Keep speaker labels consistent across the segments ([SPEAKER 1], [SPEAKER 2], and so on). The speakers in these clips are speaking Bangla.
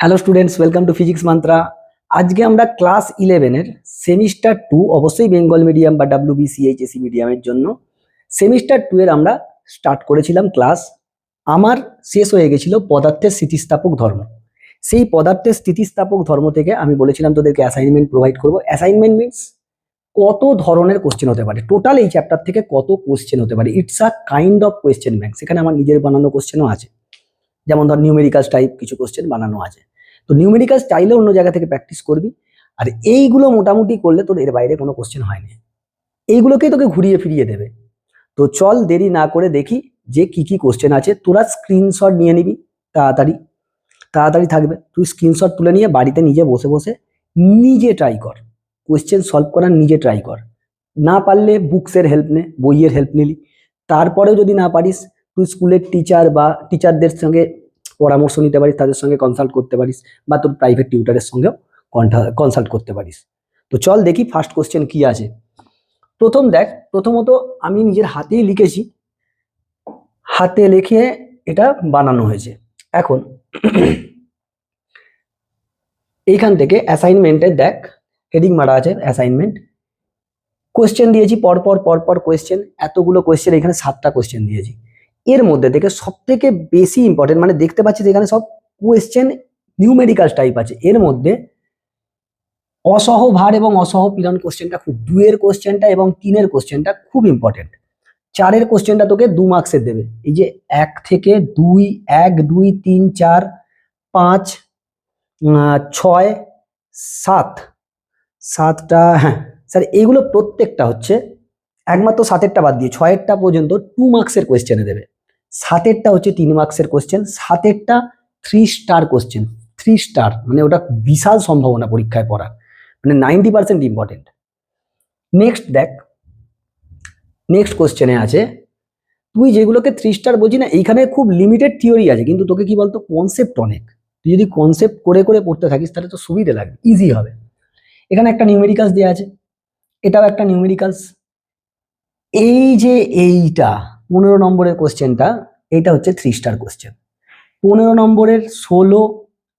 [SPEAKER 1] Hello students welcome to physics Mantra আজকে আমরা ক্লাস ইলেভেনের সেমিস্টার টু অবশ্যই বেঙ্গল মিডিয়াম বা ডাব্লিউ মিডিয়ামের জন্য সেমিস্টার টু এর আমরা স্টার্ট করেছিলাম ক্লাস আমার শেষ হয়ে গেছিল পদার্থের স্থিতিস্থাপক ধর্ম। সেই পদার্থের স্থিতিস্থাপক ধর্ম থেকে আমি বলেছিলাম তোদেরকে অ্যাসাইনমেন্ট প্রোভাইড করব। অ্যাসাইনমেন্ট মিনস কত ধরনের কোশ্চেন হতে পারে। টোটাল এই চ্যাপ্টার থেকে কত কোশ্চেন হতে পারে। It's a kind of question bank সেখানে আমার নিজের বানানো কোশ্চেনও আছে। যেমন ধর নিউমেরিক্যালস টাইপ কিছু কোশ্চেন বানানো আছে। তো নিউমেরিক্যালস চাইলে অন্য জায়গা থেকে প্র্যাকটিস করবি। আর এইগুলো মোটামুটি করলে তোর এর বাইরে কোনো কোশ্চেন হয়নি এইগুলোকেই তোকে ঘুরিয়ে ফিরিয়ে দেবে। তো চল দেরি না করে দেখি যে কি কি কোশ্চেন আছে। তোরা স্ক্রিনশট নিয়ে নিবি, তাড়াতাড়ি। তাড়াতাড়ি থাকবে। তুই স্ক্রিনশট তুলে নিয়ে বাড়িতে নিজে বসে বসে নিজে ট্রাই কর। কোশ্চেন সলভ করার নিজে ট্রাই কর। না পারলে বুকসের হেল্প নে, বইয়ের হেল্প নিলি। তারপরেও যদি না পারিস তুই স্কুলের টিচার বা টিচারদের সঙ্গে পরামর্শ নিতে পারিস, তাদের সঙ্গে কনসাল্ট করতে পারিস বা তোর প্রাইভেট টিউটারের সঙ্গেও কনসাল্ট করতে পারিস। তো চল দেখি ফার্স্ট কোশ্চেন কি আছে। প্রথম দেখ, প্রথমত আমি নিজের হাতেই লিখেছি। হাতে লিখে এটা বানানো হয়েছে। এখন এইখান থেকে অ্যাসাইনমেন্টের দেখ হেডিং মারা আছে অ্যাসাইনমেন্ট কোয়েশ্চেন দিয়েছি, পরপর পরপর কোয়েশ্চেন এতগুলো কোয়েশ্চেন এখানে সাতটা কোয়েশ্চেন দিয়েছি। এর মধ্যে থেকে সব থেকে বেশি ইম্পর্টেন্ট মানে দেখতে পাচ্ছি যে এখানে সব কোয়েশ্চেন নিউমেরিক্যাল টাইপ আছে। এর মধ্যে অসহ ভার এবং অসহ পীড়ন কোশ্চেনটা খুব দুয়ের কোশ্চেনটা এবং তিনের কোশ্চেনটা খুব ইম্পর্টেন্ট চারের কোশ্চেনটা তোকে দু মার্কসের দেবে। এই যে এক থেকে দুই, এক, দুই, তিন, চার, পাঁচ ছয়, সাত। সাতটা হ্যাঁ স্যার এইগুলো প্রত্যেকটা হচ্ছে একমাত্র সাতেরটা বাদ দিয়ে ছয়েরটা পর্যন্ত টু মার্কসের কোয়েশ্চেনে দেবে। সাতেরটা হচ্ছে তিন মার্কসের question সাতেরটা three star question three star মানে ওটা বিশাল সম্ভাবনা পরীক্ষায় পড়ার মানে নাইনটি পার্সেন্ট ইম্পর্টেন্ট নেক্সট দেখ নেক্সট কোশ্চেনে আছে, তুই যেগুলোকে থ্রি স্টার বলছি না, এইখানে খুব লিমিটেড থিওরি আছে, কিন্তু তোকে কি বলতো কনসেপ্ট অনেক। তুই যদি কনসেপ্ট করে করে পড়তে থাকিস, তাহলে তো সুবিধে লাগবে ইজি হবে। এখানে একটা নিউমেরিক্যালস দেওয়া আছে, এটাও একটা নিউমেরিক্যালস এই যে এইটা পনেরো নম্বরের কোশ্চেনটা, এইটা হচ্ছে থ্রি স্টার কোশ্চেন পনেরো নম্বরের ষোলো,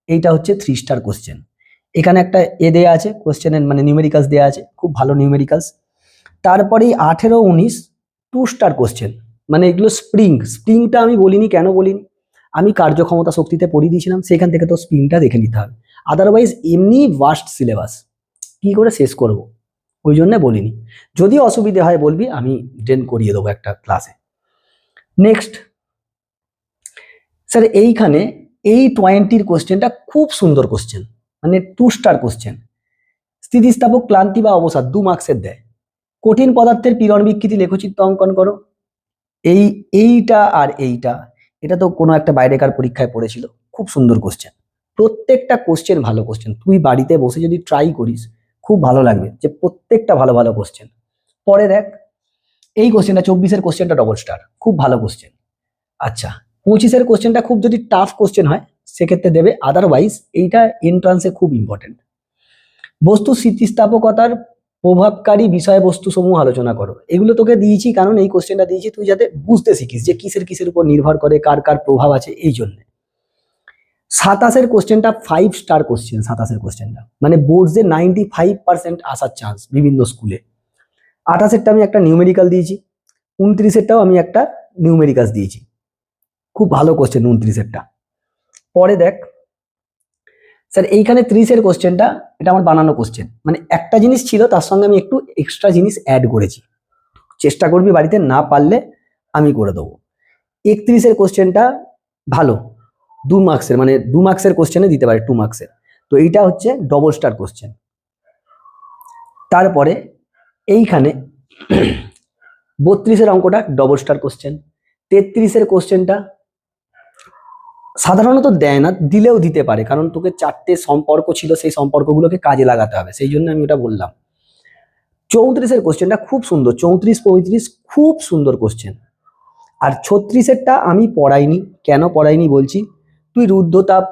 [SPEAKER 1] এইটা হচ্ছে থ্রি স্টার কোশ্চেন এখানে একটা এ দেয়া আছে কোশ্চেনের মানে নিউমেরিক্যালস দেয়া আছে, খুব ভালো নিউমেরিক্যালস তারপরে আঠেরো উনিশ টু স্টার কোশ্চেন মানে এগুলো স্প্রিং স্প্রিংটা আমি বলিনি, কেন বলিনি? আমি কার্যক্ষমতা শক্তিতে পড়িয়ে দিয়েছিলাম, সেখান থেকে তো স্প্রিংটা দেখে নিতে হবে। আদারওয়াইজ এমনি ভাস্ট সিলেবাস কি করে শেষ করব? ওই জন্য বলিনি। যদি অসুবিধে হয় বলবি, আমি ড্রেন করিয়ে দেবো একটা ক্লাসে নেক্সট স্যার এইখানে এই টোয়েন্টির কোশ্চেনটা খুব সুন্দর কোশ্চেন মানে টু স্টার কোশ্চেন স্থিতিস্থাপক ক্লান্তি বা অবসাদ, দু মার্কসের দেয়। কঠিন পদার্থের পীড়ন বিকৃতি লেখচিত্র অঙ্কন করো। এই, এইটা আর এইটা, এটা তো কোনো একটা বাইরেকার পরীক্ষায় পড়েছিল। খুব সুন্দর কোশ্চেন প্রত্যেকটা কোশ্চেন ভালো কোশ্চেন তুই বাড়িতে বসে যদি ট্রাই করিস, খুব ভালো লাগবে যে প্রত্যেকটা ভালো ভালো কোশ্চেন পরে দেখ এই কোশ্চেনটা চব্বিশের কোশ্চেনটা ডবল স্টার খুব ভালো কোশ্চেন আচ্ছা পঁচিশের কোশ্চেনটা খুব যদি টাফ কোশ্চেন হয়, সেক্ষেত্রে দেবে আদারওয়াইজ এইটা এন্ট্রান্সে খুব ইম্পর্টেন্ট বস্তু স্থিতিস্থাপকতার প্রভাবকারী বিষয়বস্তু সমূহ আলোচনা করো। এগুলো তোকে দিয়েছি, কারণ এই কোশ্চেনটা দিয়েছি তুই যাতে বুঝতে শিখিস যে কিসের কিসের উপর নির্ভর করে, কার কার প্রভাব আছে এই জন্যে। সাতাশের কোশ্চেনটা ফাইভ স্টার কোশ্চেন সাতাশের কোশ্চেনটা মানে বোর্ডসে নাইনটি ফাইভ পার্সেন্ট আসার চান্স বিভিন্ন স্কুলে আঠাশেরটা আমি একটা নিউমেরিক্যাল দিয়েছি, উনত্রিশেরটাও আমি একটা নিউমেরিক্যালস দিয়েছি। খুব ভালো কোশ্চেন উনত্রিশেরটা। পরে দেখ স্যার এইখানে ত্রিশের কোশ্চেনটা এটা আমার বানানো কোশ্চেন মানে একটা জিনিস ছিল, তার সঙ্গে আমি একটু এক্সট্রা জিনিস অ্যাড করেছি। চেষ্টা করবি বাড়িতে না পারলে আমি করে দেবো। একত্রিশের কোশ্চেনটা ভালো। দু মার্কসের মানে দু মার্কসের কোশ্চেনে দিতে পারে টু মার্কসের তো এইটা হচ্ছে ডবল স্টার কোশ্চেন তারপরে এইখানে বত্রিশের অঙ্কটা ডবল স্টার কোশ্চেন তেত্রিশের কোশ্চেনটা সাধারণত দেয় না, দিলেও দিতে পারে, কারণ তোকে চারটে সম্পর্ক ছিল, সেই সম্পর্কগুলোকে কাজে লাগাতে হবে, সেই জন্য আমি ওটা বললাম। চৌত্রিশের কোশ্চেনটা খুব সুন্দর, চৌত্রিশ পঁয়ত্রিশ খুব সুন্দর কোশ্চেন আর ছত্রিশেরটা আমি পড়াইনি, কেন পড়াইনি বলছি, তুই রুদ্ধতাপ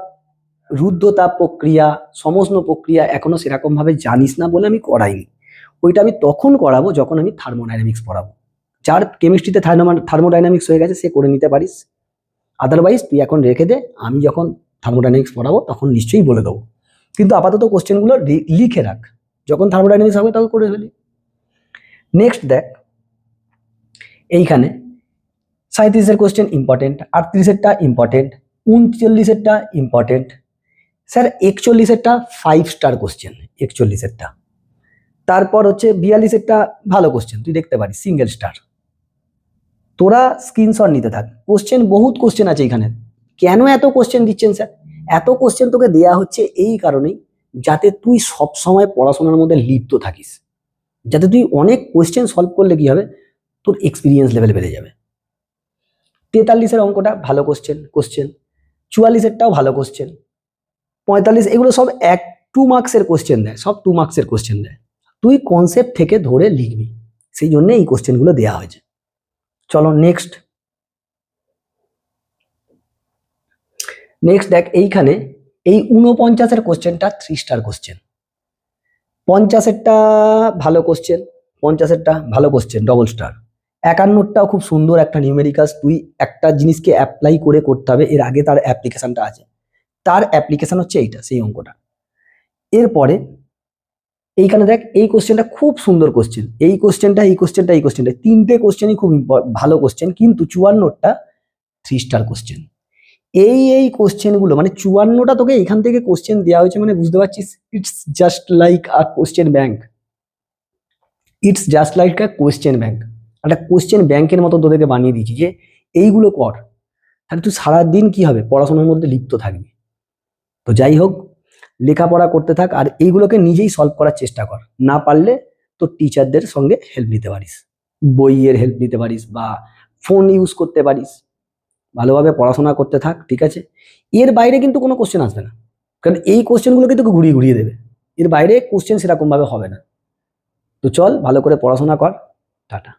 [SPEAKER 1] রুদ্ধতাপ প্রক্রিয়া সমস্ত প্রক্রিয়া এখনও সেরকমভাবে জানিস না বলে আমি করাইনি। ওইটা আমি তখন করাবো যখন আমি থার্মোডাইনামিক্স পড়াবো। যার কেমিস্ট্রিতে থার্মোডাইনামিক্স হয়ে গেছে, সে করে নিতে পারিস। আদারওয়াইজ তুই এখন রেখে দে, আমি যখন থার্মোডাইনামিক্স পড়াবো, তখন নিশ্চয়ই বলে দেবো। কিন্তু আপাতত কোশ্চেনগুলো লিখে রাখ। যখন থার্মোডাইনামিক্স হবে তখন করে ফেলি। নেক্সট দেখ, এইখানে সাঁত্রিশের কোশ্চেন ইম্পর্টেন্ট আটত্রিশেরটা ইম্পর্টেন্ট উনচল্লিশেরটা ইম্পর্টেন্ট স্যার, একচল্লিশেরটা ফাইভ স্টার কোশ্চেন একচল্লিশেরটা। তারপর হচ্ছে বিয়াল্লিশ একটা ভালো কোশ্চেন তুই দেখতে পারিস সিঙ্গেল স্টার তোরা স্ক্রিনশট নিতে থাক। কোশ্চেন বহুত কোশ্চেন আছে এখানে। কেন এত কোশ্চেন দিচ্ছেন স্যার এত কোশ্চেন তোকে দেয়া হচ্ছে এই কারণেই যাতে তুই সব সময় পড়াশোনার মধ্যে লিপ্ত থাকিস। যাতে তুই অনেক কোশ্চেন সলভ করলে কি হবে? তোর এক্সপিরিয়েন্স লেভেল বেড়ে যাবে। তেতাল্লিশের অঙ্কটা ভালো কোশ্চেন কোশ্চেন চুয়াল্লিশেরটাও ভালো কোশ্চেন পঁয়তাল্লিশ, এগুলো সব এক টু মার্কসের কোশ্চেন দেয়, সব টু মার্কসের কোশ্চেন দেয়। তুই কনসেপ্ট থেকে ধরে লিখবি। সেই জন্য এই কোশ্চেনগুলো দেওয়া হয়েছে। চলো নেক্সট নেক্সট দেখ, এইখানে এই উনপঞ্চাশের কোশ্চেনটা থ্রি স্টার কোশ্চেন পঞ্চাশেরটা ভালো কোশ্চেন পঞ্চাশেরটা ভালো কোশ্চেন ডবল স্টার একান্নটাও খুব সুন্দর একটা নিউমেরিকাস তুই একটা জিনিসকে অ্যাপ্লাই করে করতে হবে, এর আগে তার অ্যাপ্লিকেশনটা আছে। তার অ্যাপ্লিকেশন হচ্ছে এইটা, সেই অঙ্কটা। এরপরে এইখানে দেখ, এই কোশ্চেনটা খুব সুন্দর কোশ্চেন এই কোশ্চেনটা এই কোশ্চেনটা এই কোশ্চেনটা তিনটে কোশ্চেনই খুব ভালো কোশ্চেন কিন্তু চুয়ান্নটা থ্রি স্টার কোশ্চেন এই এই কোশ্চেনগুলো মানে চুয়ান্নটা তোকে এখান থেকে কোশ্চেন দেওয়া হয়েছে মানে বুঝতে পারছিস? It's just like a question bank it's just like a question bank একটা কোশ্চেন ব্যাংকের মতো তোদেরকে বানিয়ে দিয়েছি যে, এইগুলো কর। তাহলে তুই সারাদিন কি হবে? পড়াশোনার মধ্যে লিপ্ত থাকবি। তো যাই হোক লেখাপড়া করতে থাক আর এইগুলোকে নিজেই সলভ করার চেষ্টা কর। না পারলে তোর টিচারদের সঙ্গে হেল্প নিতে পারিস। বইয়ের হেল্প নিতে পারিস বা ফোন ইউজ করতে পারিস। ভালোভাবে পড়াশোনা করতে থাক, ঠিক আছে? এর বাইরে কিন্তু কোনো কোশ্চেন আসবে না। কারণ এই কোশ্চেনগুলোকে তোকে ঘুরিয়ে ঘুরিয়ে দেবে। এর বাইরে কোশ্চেন সেরকমভাবে হবে না। তো চল, ভালো করে পড়াশোনা কর। টাটা।